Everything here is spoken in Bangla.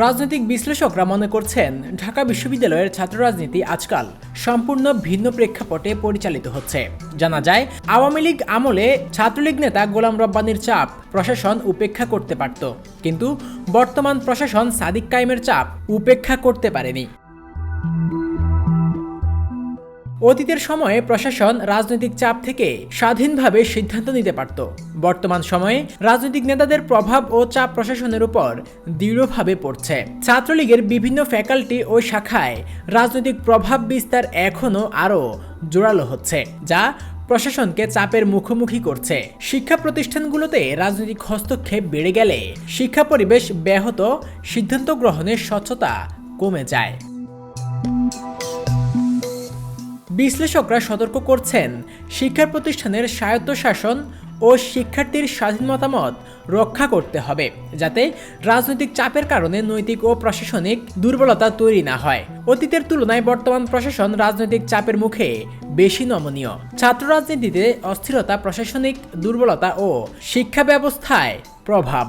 রাজনৈতিক বিশ্লেষকরা মনে করছেন, ঢাকা বিশ্ববিদ্যালয়ের ছাত্র রাজনীতি আজকাল সম্পূর্ণ ভিন্ন প্রেক্ষাপটে পরিচালিত হচ্ছে। জানা যায়, আওয়ামী লীগ আমলে ছাত্রলীগ নেতা গোলাম রব্বানির চাপ প্রশাসন উপেক্ষা করতে পারত। কিন্তু বর্তমান প্রশাসন সাদিক কায়েমের চাপ উপেক্ষা করতে পারেনি। অতীতের সময়ে প্রশাসন রাজনৈতিক চাপ থেকে স্বাধীনভাবে সিদ্ধান্ত নিতে পারত। বর্তমান সময়ে রাজনৈতিক নেতাদের প্রভাব ও চাপ প্রশাসনের উপর দৃঢ়ভাবে পড়ছে। ছাত্রলীগের বিভিন্ন ফ্যাকাল্টি ও শাখায় রাজনৈতিক প্রভাব বিস্তার এখনও আরও জোরালো হচ্ছে, যা প্রশাসনকে চাপের মুখোমুখি করছে। শিক্ষা প্রতিষ্ঠানগুলোতে রাজনৈতিক হস্তক্ষেপ বেড়ে গেলে শিক্ষা পরিবেশ ব্যাহত, সিদ্ধান্ত গ্রহণের স্বচ্ছতা কমে যায়। বিশ্লেষকরা সতর্ক করছেন, শিক্ষা প্রতিষ্ঠানের স্বায়ত্তশাসন ও শিক্ষার্থীর স্বাধীন মতামত রক্ষা করতে হবে, যাতে রাজনৈতিক চাপের কারণে নৈতিক ও প্রশাসনিক দুর্বলতা তৈরি না হয়। অতীতের তুলনায় বর্তমান প্রশাসন রাজনৈতিক চাপের মুখে বেশি নমনীয়। ছাত্র রাজনীতিতে অস্থিরতা, প্রশাসনিক দুর্বলতা ও শিক্ষা ব্যবস্থায় প্রভাব।